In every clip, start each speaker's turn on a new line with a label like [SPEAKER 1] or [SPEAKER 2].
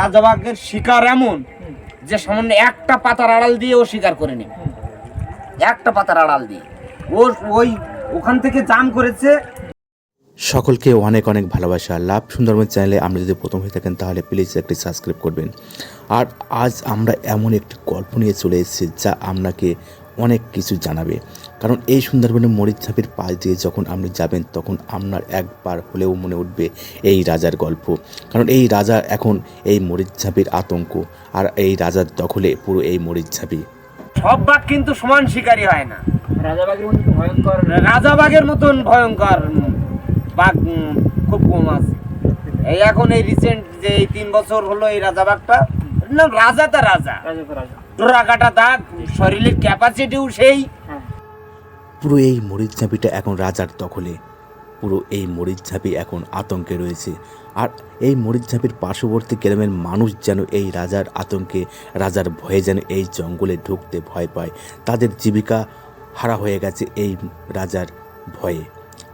[SPEAKER 1] রাজাবাগের শিকার এমন যে সামান্য একটা পাতার আড়াল দিয়ে ও শিকার করে নেবে একটা পাতার আড়াল দিয়ে। ও ওই ওখান থেকে জাম করেছে।
[SPEAKER 2] সকলকে অনেক অনেক ভালোবাসা, লাভ সুন্দরবন চ্যানেলে আপনি যদি প্রথম হয়ে থাকেন তাহলে প্লিজ একটি সাবস্ক্রাইব করবেন। আর আজ আমরা এমন একটি গল্প নিয়ে চলে এসেছি যা আপনাকে অনেক কিছু জানাবে। কারণ এই সুন্দরবনের মরিচঝাপির পাশ দিয়ে যখন আপনি যাবেন তখন আপনার একবার হলেও মনে উঠবে এই রাজার গল্প। কারণ এই রাজা এখন এই মরিচ মরিচঝাপির আতঙ্ক আর এই রাজার দখলে পুরো এই মরিচঝাপি
[SPEAKER 1] সব বাঘ কিন্তু সমান শিকারী হয় না।
[SPEAKER 3] রাজাবাগের
[SPEAKER 1] মতন ভয়ঙ্কর। বাঘ খুব কম আছে। এই এখন এই রিসেন্ট যে এই তিন বছর হলো এই রাজাবাগটা না রাজা তা রাজা। ডোরা কাটা দাগ শরীরের ক্যাপাসিটিও সেই।
[SPEAKER 3] হ্যাঁ।
[SPEAKER 2] পুরো এই মরিচঝাপিটা এখন রাজার দখলে। পুরো এই মরিচঝাপি এখন আতঙ্কে রয়েছে। আর এই মরিচঝাপির পার্শ্ববর্তী গ্রামের মানুষ যেন এই রাজার আতঙ্কে রাজার ভয়ে যেন এই জঙ্গলে ঢুকতে ভয় পায়। তাদের জীবিকা হারা হয়ে গেছে এই রাজার ভয়ে।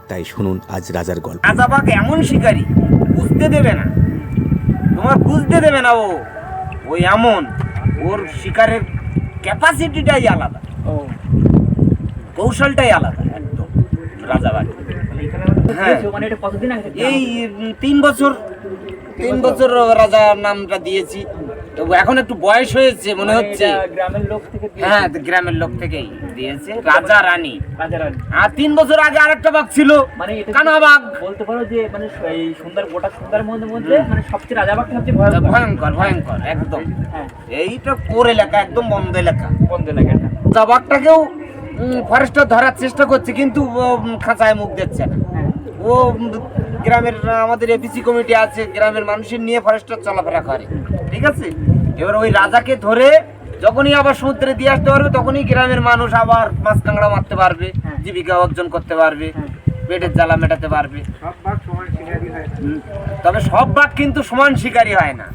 [SPEAKER 2] তাই শুনুন আজ রাজার গল্প।
[SPEAKER 1] রাজাবাগ এমন শিকারী বুঝতে দেবে না। তোমার বুঝতে দেবে না ও। ওই এমন ওর শিকারের ক্যাপাসিটিটাই আলাদা।
[SPEAKER 3] ও।
[SPEAKER 1] কৌশলটাই আলাদা। একদম। রাজাবাগ
[SPEAKER 3] মানে
[SPEAKER 1] হ্যাঁ। এই তিন বছর। তিন বছর রাজার নামটা দিয়েছি। তো এখন একটু বয়স হয়েছে মনে
[SPEAKER 3] মানে
[SPEAKER 1] হচ্ছে।
[SPEAKER 3] গ্রামের লোক থেকে
[SPEAKER 1] হ্যাঁ গ্রামের লোক থেকেই দিয়েছে। রাজা রানী।
[SPEAKER 3] রাজা রানী।
[SPEAKER 1] আর তিন বছর আগে আরেকটা বাঘ ছিল।
[SPEAKER 3] মানে
[SPEAKER 1] কানা বাঘ।
[SPEAKER 3] বলতে পারো যে মানে এই সুন্দর গোটা সুন্দর মধ্যে মধ্যে মানে সবচেয়ে রাজাবাগটা সবচেয়ে ভয়ঙ্কর।
[SPEAKER 1] ভয়ঙ্কর ভয়ঙ্কর একদম।
[SPEAKER 3] হ্যাঁ।
[SPEAKER 1] এইটা কোর এলাকা একদম বন্ধ এলাকা।
[SPEAKER 3] বন্ধ লাগে এটা
[SPEAKER 1] বাঘটাকেও ফরেস্টার ধরার চেষ্টা করছে কিন্তু ও, খাঁচায় মুখ দিচ্ছে না।
[SPEAKER 3] হ্যাঁ।
[SPEAKER 1] ও গ্রামের আমাদের এপিসি কমিটি আছে গ্রামের মানুষের নিয়ে ফরেস্টার চলাফেরা করে ঠিক আছে? এবার ওই রাজাকে ধরে যখনই আবার সমুদ্রে দিয়ে আসতে পারবে তখনই গ্রামের মানুষ আবার মাছ কাঁকড়া মারতে পারবে
[SPEAKER 3] হ্যাঁ।
[SPEAKER 1] জীবিকা অর্জন করতে পারবে
[SPEAKER 3] হ্যাঁ।
[SPEAKER 1] পেটের জ্বালা মেটাতে পারবে। তবে সব বাঘ কিন্তু সমান শিকারী হয় না।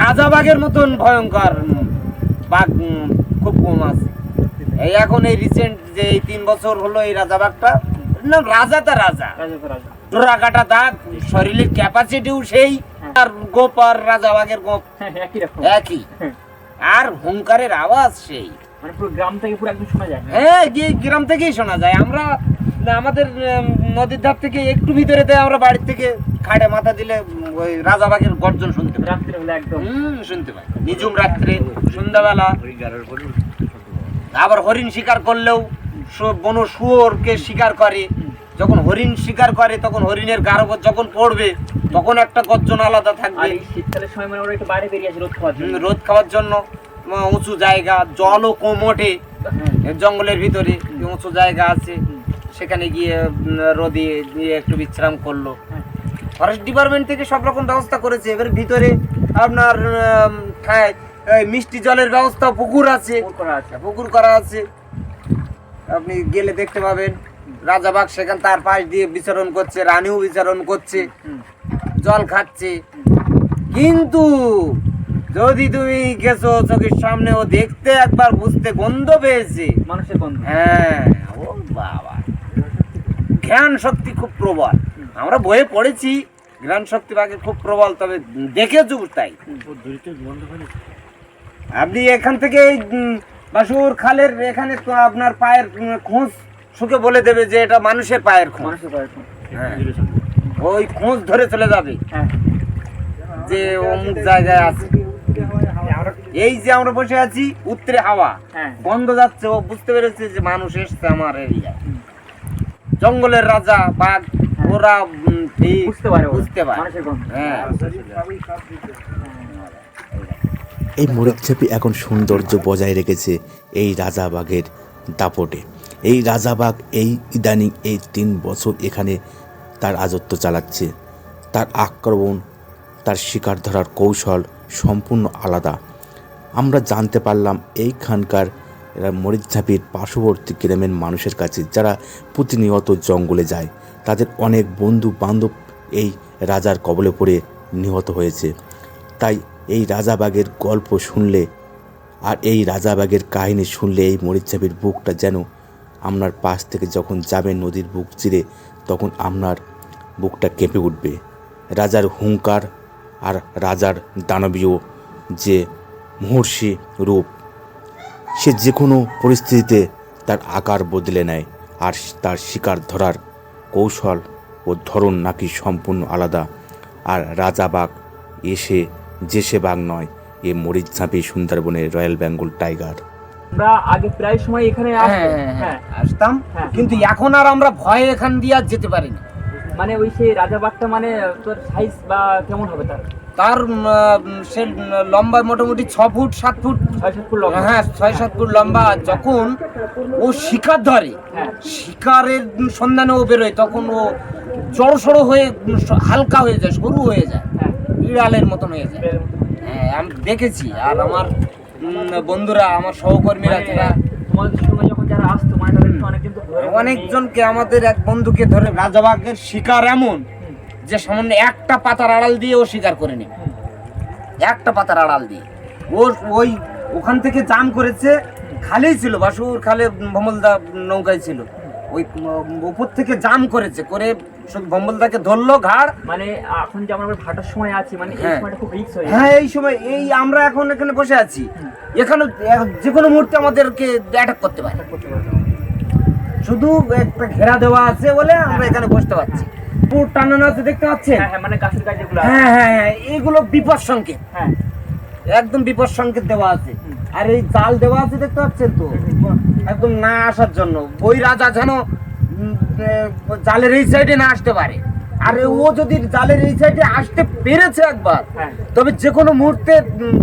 [SPEAKER 3] রাজাবাগের
[SPEAKER 1] মতন ভয়ঙ্কর। বাঘ খুব কম আছে। এই এখন এই রিসেন্ট যে এই তিন বছর হলো এই রাজাবাগটা না রাজা তা রাজা।
[SPEAKER 3] রাজা
[SPEAKER 1] ডোরা কাটা দাগ শরীরের ক্যাপাসিটিও সেই আর গোপ আর রাজাবাগের গোপ।
[SPEAKER 3] হ্যাঁ একই
[SPEAKER 1] আর হুঙ্কারের আওয়াজ সেই।
[SPEAKER 3] মানে পুরো গ্রাম থেকে পুরো একদম শোনা যায়
[SPEAKER 1] হ্যাঁ গ্রাম থেকেই শোনা যায়। আমরা আমাদের নদীর ধার থেকে একটু ভিতরে দেয় আমরা বাড়ির থেকে খাড়ে মাথা দিলে ওই রাজাবাগের গর্জন শুনতে পাই।
[SPEAKER 3] রাত্রে হলে একদম।
[SPEAKER 1] হুম শুনতে পাই। নিজুম রাত্রে সন্ধ্যাবেলা। আবার হরিণ শিকার করলেও বন শুয়োরকে শিকার করে। যখন হরিণ শিকার করে তখন হরিণের গার উপর যখন পড়বে তখন একটা গর্জন আলাদা থাকবে।
[SPEAKER 3] শীতকালের সময় মানে ওরা একটু বাইরে বেরিয়ে আসে রোদ খাওয়ার জন্য।
[SPEAKER 1] রোদ খাওয়ার জন্য। উঁচু জায়গা জলও কম ওঠে। জঙ্গলের ভিতরে। উঁচু জায়গা আছে। সেখানে গিয়ে রোদে গিয়ে একটু বিশ্রাম করল। ফরেস্ট ডিপার্টমেন্ট থেকে সব রকম ব্যবস্থা করেছে। এবার ভিতরে আপনার ঠায়- মিষ্টি জলের ব্যবস্থা পুকুর আছে।
[SPEAKER 3] পুকুর আছে।
[SPEAKER 1] পুকুর করা আছে। আপনি গেলে দেখতে পাবেন। রাজাবাগ সেখান তার পাশ দিয়ে বিচরণ করছে রানীও বিচরণ করছে জল খাচ্ছে। কিন্তু যদি তুমি গেছো চোখের সামনে ও দেখতে একবার বুঝতে গন্ধ পেয়েছে।
[SPEAKER 3] মানুষের গন্ধ।
[SPEAKER 1] হ্যাঁ ও বাবা। জ্ঞান শক্তি খুব প্রবল। আমরা বইয়ে পড়েছি জ্ঞান শক্তি বাঘে খুব প্রবল তবে দেখেছ তাই। আপনি এখান থেকে বাসুর খালের এখানে তো আপনার পায়ের খোঁজ শুকে বলে দেবে যে এটা মানুষের পায়ের খোঁজ।
[SPEAKER 3] মানুষের বয়স
[SPEAKER 1] হ্যাঁ। ওই খোঁজ ধরে চলে যাবে।
[SPEAKER 3] হ্যাঁ।
[SPEAKER 1] যে অমুক জায়গায় আছে। এই যে আমরা বসে আছি উত্তরে হাওয়া।
[SPEAKER 3] হ্যাঁ।
[SPEAKER 1] গন্ধ যাচ্ছে ও বুঝতে পেরেছে যে মানুষ এসছে আমার এরিয়া জঙ্গলের রাজা বাঘ ওরা উম, এই
[SPEAKER 3] বুঝতে পারে
[SPEAKER 1] বুঝতে পারে। হ্যাঁ।
[SPEAKER 2] এই মরিচঝাপি এখন সৌন্দর্য বজায় রেখেছে এই রাজাবাগের দাপটে। এই রাজাবাগ এই ইদানিং এই তিন বছর এখানে তার রাজত্ব চালাচ্ছে। তার আক্রমণ, তার শিকার ধরার কৌশল সম্পূর্ণ আলাদা। আমরা জানতে পারলাম এইখানকার মরিচঝাপির পার্শ্ববর্তী গ্রামের মানুষের কাছে যারা প্রতিনিয়ত জঙ্গলে যায়, তাদের অনেক বন্ধু বান্ধব এই রাজার কবলে পড়ে নিহত হয়েছে। তাই এই রাজাবাগের গল্প শুনলে আর এই রাজাবাগের কাহিনী শুনলে এই মরিচঝাপির বুকটা যেন আপনার পাশ থেকে যখন যাবেন নদীর বুক চিরে, তখন আপনার বুকটা কেঁপে উঠবে। রাজার হুঙ্কার আর রাজার দানবীয় যে মহর্ষি রূপ, সে যে কোনো পরিস্থিতিতে তার আকার বদলে নেয় আর তার শিকার ধরার কৌশল ও ধরন নাকি সম্পূর্ণ আলাদা। আর রাজাবাগ এসে যে সে বাঘ নয় এ মরিচঝাঁপি সুন্দরবনের রয়্যাল বেঙ্গল টাইগার।
[SPEAKER 3] আমরা আগে প্রায় সময় এখানে
[SPEAKER 1] হ্যাঁ
[SPEAKER 3] আসতাম।
[SPEAKER 1] হ্যাঁ, হ্যাঁ, আসতাম। কিন্তু এখন আর আমরা ভয়ে এখান দিয়ে আর যেতে পারি না।
[SPEAKER 3] মানে ওই সেই রাজা বাঘটা মানে তোর সাইজ বা কেমন হবে তার?
[SPEAKER 1] তার সে লম্বা মোটামুটি ছ ফুট সাত ফুট।
[SPEAKER 3] ছয় সাত ফুট লম্বা।
[SPEAKER 1] হ্যাঁ ছয় সাত ফুট লম্বা। যখন ও শিকার ধরে
[SPEAKER 3] হ্যাঁ।
[SPEAKER 1] শিকারের সন্ধানে ও বেরোয় তখন ও জড় সড়ো হয়ে হালকা হয়ে যায় সরু হয়ে যায়। বিড়ালের মতন হয়ে যায়। হ্যাঁ আমি দেখেছি। আর আমার বন্ধুরা আমার সহকর্মীরা
[SPEAKER 3] মানে
[SPEAKER 1] যারা
[SPEAKER 3] মানে
[SPEAKER 1] অনেকজনকে আমাদের এক বন্ধুকে ধরে রাজাবাগের শিকার এমন যে সামান্য একটা পাতার আড়াল দিয়ে ও শিকার করে নেবে। একটা পাতার আড়াল দিয়ে। ও ওই ওখান থেকে জাম করেছে খালেই ছিল বাসুর খালে ভমলদা নৌকায় ছিল। ওই উপর থেকে জাম করেছে করে শুধু ধরলো ঘাড়।
[SPEAKER 3] মানে এখন যেমন আমরা ভাটার সময় আছি মানে এই
[SPEAKER 1] হ্যাঁ।
[SPEAKER 3] সময়টা খুব রিস্ক হয়ে
[SPEAKER 1] হ্যাঁ এই সময় এই আমরা এখন এখানে বসে আছি। এখানে যে কোনো মুহূর্তে আমাদেরকে অ্যাটাক করতে পারে। শুধু একটা ঘেরা দেওয়া আছে বলে আমরা এখানে বসতে পারছি। পুর টানানো আছে দেখতে পাচ্ছেন?
[SPEAKER 3] হ্যাঁ হ্যাঁ মানে গাছের গাছ যেগুলো
[SPEAKER 1] হ্যাঁ হ্যাঁ হ্যাঁ এইগুলো বিপদ সংকেত।
[SPEAKER 3] হ্যাঁ।
[SPEAKER 1] একদম বিপদ সংকেত দেওয়া আছে। আর এই জাল দেওয়া আছে দেখতে পাচ্ছেন তো? একদম না আসার জন্য। বই রাজা যেন জালের এই সাইডে না আসতে পারে। আর ও যদি জালের এই সাইডে আসতে পেরেছে একবার
[SPEAKER 3] হ্যাঁ।
[SPEAKER 1] তবে যে কোনো মুহূর্তে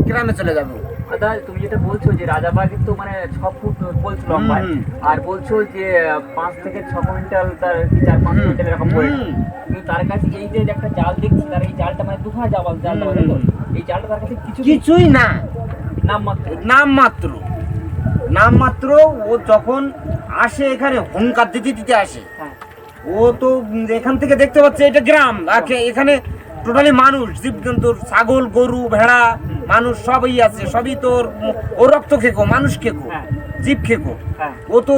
[SPEAKER 1] গ্রামে চলে যাবে
[SPEAKER 3] দাদা তুমি যেটা বলছো যে রাজাবাগের তো মানে ছ ফুট বলছো লম্বায়
[SPEAKER 1] হুম।
[SPEAKER 3] আর বলছো যে পাঁচ থেকে ছ কুইন্টাল তার চার পাঁচ কুইন্টাল এরকম
[SPEAKER 1] হুম।
[SPEAKER 3] কিন্তু তার কাছে এই যে একটা জাল দেখছি তার এই জালটা মানে দুখানা জাল। বলে তো এই জালটা তার কাছে কিছু
[SPEAKER 1] কিছুই না।
[SPEAKER 3] নাম মাত্র
[SPEAKER 1] নাম মাত্র নাম মাত্র ও যখন আসে এখানে হুঙ্কার দিতে দিতে আসে।
[SPEAKER 3] হ্যাঁ।
[SPEAKER 1] ও তো এখান থেকে দেখতে পাচ্ছে এটা গ্রাম। এখানে টোটালি মানুষ জীবজন্তুর ছাগল গরু ভেড়া মানুষ সবই আছে সবই তোর ও রক্ত খেকো মানুষ খেকো
[SPEAKER 3] হ্যাঁ।
[SPEAKER 1] জীব খেকো।
[SPEAKER 3] হ্যাঁ।
[SPEAKER 1] ও তো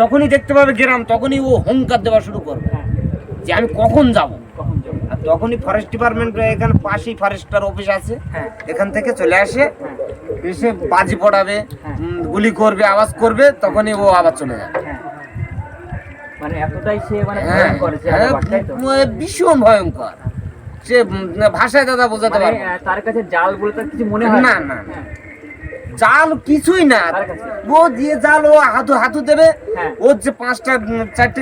[SPEAKER 1] যখনই দেখতে পাবে গ্রাম তখনই ও হুঙ্কার দেওয়া শুরু করবে। যে আমি কখন যাব?
[SPEAKER 3] কখন যাব?
[SPEAKER 1] আর তখনই ফরেস্ট ডিপার্টমেন্ট এখানে পাশেই ফরেস্টার অফিস আছে। এখান থেকে চলে আসে। এসে বাজি পড়াবে
[SPEAKER 3] হ্যাঁ।
[SPEAKER 1] গুলি করবে আওয়াজ করবে তখনই ও আবার চলে যাবে।
[SPEAKER 3] হ্যাঁ মানে মানে
[SPEAKER 1] হ্যাঁ, হ্যাঁ, ভীষণ ভয়ঙ্কর। সে ভাষায় দাদা বোঝাতে
[SPEAKER 3] মানে তার কাছে জাল বলে কিছু মনে হয়
[SPEAKER 1] না, না, না।
[SPEAKER 3] হ্যাঁ,
[SPEAKER 1] জাল কিছুই না। ও দিয়ে জাল ও হাতু হাতু দেবে।
[SPEAKER 3] হ্যাঁ।
[SPEAKER 1] ওর যে পাঁচটা চারটে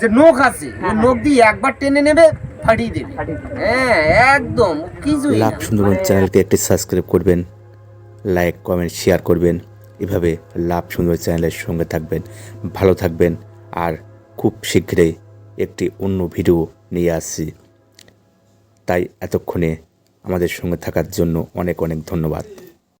[SPEAKER 1] যে নোখ আছে ওই
[SPEAKER 3] হ্যাঁ,
[SPEAKER 1] নোখ দিয়ে একবার টেনে নেবে ফাটিয়ে দেবে। হ্যাঁ একদম কিছুই
[SPEAKER 2] লাভ সুন্দরবন
[SPEAKER 3] মানে-
[SPEAKER 2] একটি সাবস্ক্রাইব করবেন। লাইক, কমেন্ট, শেয়ার করবেন। এভাবে লাভ সুন্দর চ্যানেলের সঙ্গে থাকবেন, ভালো থাকবেন, আর খুব শীঘ্রই একটি অন্য ভিডিও নিয়ে আসছি। তাই এতক্ষণে আমাদের সঙ্গে থাকার জন্য অনেক অনেক ধন্যবাদ।